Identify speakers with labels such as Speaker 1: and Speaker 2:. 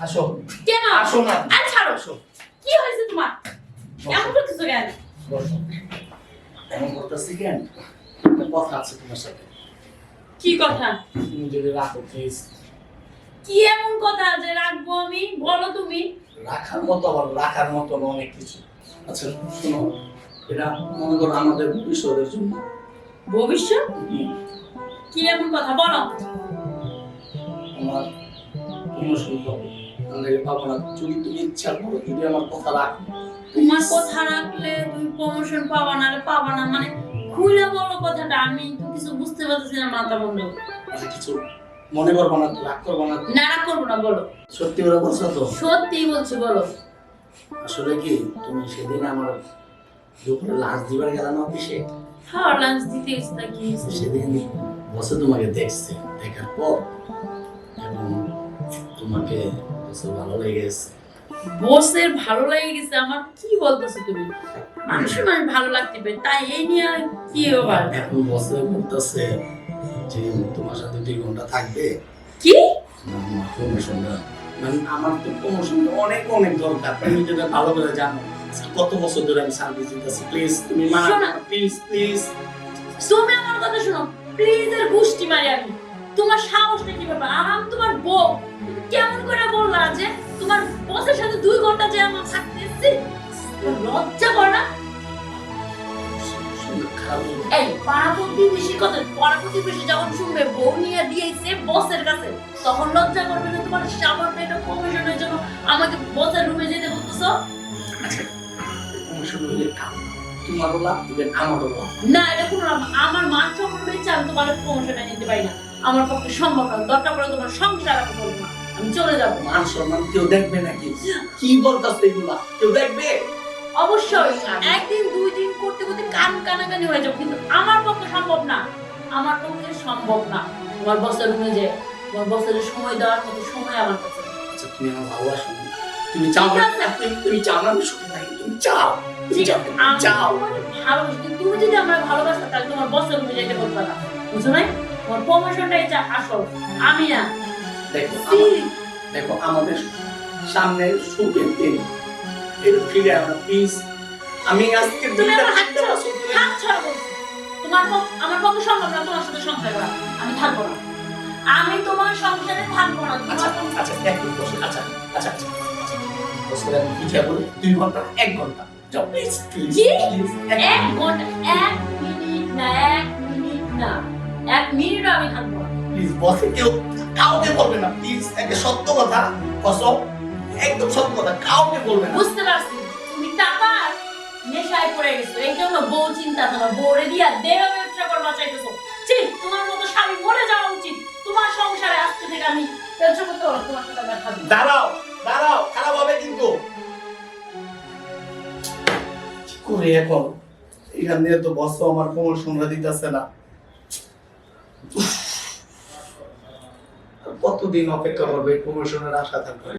Speaker 1: আসো।
Speaker 2: কেন?
Speaker 1: আসো না।
Speaker 2: আর ছাড়ো।
Speaker 1: আসো।
Speaker 2: কি হয়েছে তোমার? কেমন করতেছো কেন?
Speaker 1: বসো। এমন করতেছি কেন? একটা কথা আছে তোমার সাথে।
Speaker 2: কি কথা?
Speaker 1: তুমি যদি রাখো প্লিজ
Speaker 2: কি এমন কথা যে রাখব আমি? বলো তুমি।
Speaker 1: রাখার মতো আবার রাখার মতো অনেক কিছু। আচ্ছা শোনো এটা মনে করো আমাদের ভবিষ্যতের জন্য।
Speaker 2: ভবিষ্যৎ? কি এমন কথা? বলো।
Speaker 1: আমার প্রমোশন হবে নাহলে পাবো না যদি তুমি ইচ্ছা করো যদি আমার কথা রাখো।
Speaker 2: তোমার কথা রাখলে তুমি প্রমোশন পাবা না পাবা না। মানে খুলে বলো কথাটা আমি তো কিছু বুঝতে পারতেছি না মাথা বন্ধ।
Speaker 1: আচ্ছা কিছু মনে করব না রাগ করব না।
Speaker 2: না রাগ করব না বলো।
Speaker 1: সত্যি করে বলছো তো?
Speaker 2: সত্যি বলছি বলো।
Speaker 1: আসলে কি তুমি সেদিন আমার দুপুরে লাঞ্চ দিবার গেলাম অফিসে
Speaker 2: হ্যাঁ লাঞ্চ দিতে তা কি?
Speaker 1: সেদিন বসে তোমাকে দেখছে দেখার পর এবং তোমাকে বসে ভালো লেগেছে।
Speaker 2: বসের ভালো লেগে গেছে আমার কি বলতেছো তুমি? মানুষের মানুষ ভালো লাগতে পারে তাই এই নিয়ে কি ব্যাপার?
Speaker 1: এখন বসে বলতেছে যে তোমার সাথে দুই ঘণ্টা থাকবে।
Speaker 2: কি?
Speaker 1: প্রমোশনটা মানে আমার তো প্রমোশনটা অনেক অনেক দরকার। তুমি যেটা ভালো করে জানো কত বছর ধরে আমি সার্ভিস দিতেছি। প্লিজ তুমি মানা প্লিজ প্লিজ
Speaker 2: তুমি আমার কথা শোনো প্লিজ এর গুষ্টি মারি আমি। তোমার সাহসটা কি ব্যাপার? আর আমি তোমার বউ। কেমন করে বললা যে তোমার বসের সাথে দুই ঘণ্টা যে আমার থাকতে এসেছি তোমার লজ্জা করে না। এই পাড়া কথা পাড়া প্রতিবেশী যখন শুনবে বউ নিয়ে দিয়েছে বসের কাছে তখন লজ্জা করবে না তোমার সামান্য একটা প্রমোশনের জন্য আমাকে বসের রুমে যেতে বলতেছো।
Speaker 1: হলে তোমারও লাভ আমারও লাভ।
Speaker 2: না এটা কোনো আমার মান সম্মান আমি তোমার প্রমোশনে নিতে পারি না। আমার পক্ষে সম্ভব না। দরকার পড়ে তোমার সংসার আমি আমি চলে যাব।
Speaker 1: মান সম্মান কেউ দেখবে নাকি? কি বলতাছ এগুলা? কেউ দেখবে?
Speaker 2: অবশ্যই। একদিন দুই দিন করতে করতে কান কানাকানি হয়ে যাবে। কিন্তু আমার পক্ষে সম্ভব না। আমার পক্ষে সম্ভব না। তোমার বসের রুমে যে তোমার বসের সময় দেওয়ার মতো সময় আমার কাছে
Speaker 1: আচ্ছা তুমি আমার ভালোবাসো তুমি চাও না তুমি- চাও না আমি সুখে থাকি? তুমি চাও। তুমি চাও
Speaker 2: ভালোবাসি। তুমি যদি আমার ভালোবাসতে তাহলে তোমার বসের রুমে যেতে বলতে না। বুঝছ নাই? তোমার প্রমোশনটাই আসল। আমি না
Speaker 1: দেখো দেখো আমাদের সামনে সুখের দিন। এর ফিরে আমরা প্লিজ আমি আজকে
Speaker 2: ছাড়ো হাত ছাড়ো তোমার আমার পক্ষে সম্ভব না তোমার সাথে সংসার করা। আমি থাকব না। আমি তোমার সংসারে থাকব না
Speaker 1: আচ্ছা আচ্ছা এক মিনিট বসো আচ্ছা আচ্ছা আচ্ছা। বসে আমি কি দুই ঘণ্টা এক ঘণ্টা। যাও প্লিজ প্লিজ প্লিজ
Speaker 2: এক ঘণ্টা। এক মিনিট না এক মিনিট না। এক মিনিটও আমি থাকব না।
Speaker 1: প্লিজ বসে কেউ কাউকে বলবে না। প্লিজ একটা সত্য কথা কসম একদম সত্য কথা কাউকে বলবে না।
Speaker 2: বুঝতে পারছি। তুমি টাকার নেশায় পড়ে গেছো। এই জন্য বউ চিন্তা তোমার বউরে দিয়া দেহ ব্যবসা করবা চাইতেছো ঠিক তোমার মতো স্বামী মরে যাওয়া উচিত। তোমার সংসারে আজকে থেকে আমি ব্যবসা করতে পারব তোমার সাথে আর
Speaker 1: দাঁড়াও দাঁড়াও খারাপ হবে কিন্তু। করে এখন? এখান দিয়ে তো বস আমার প্রমোশনটা দিতেছে না। কতদিন অপেক্ষা করবে প্রমোশনের আশা থাকবে?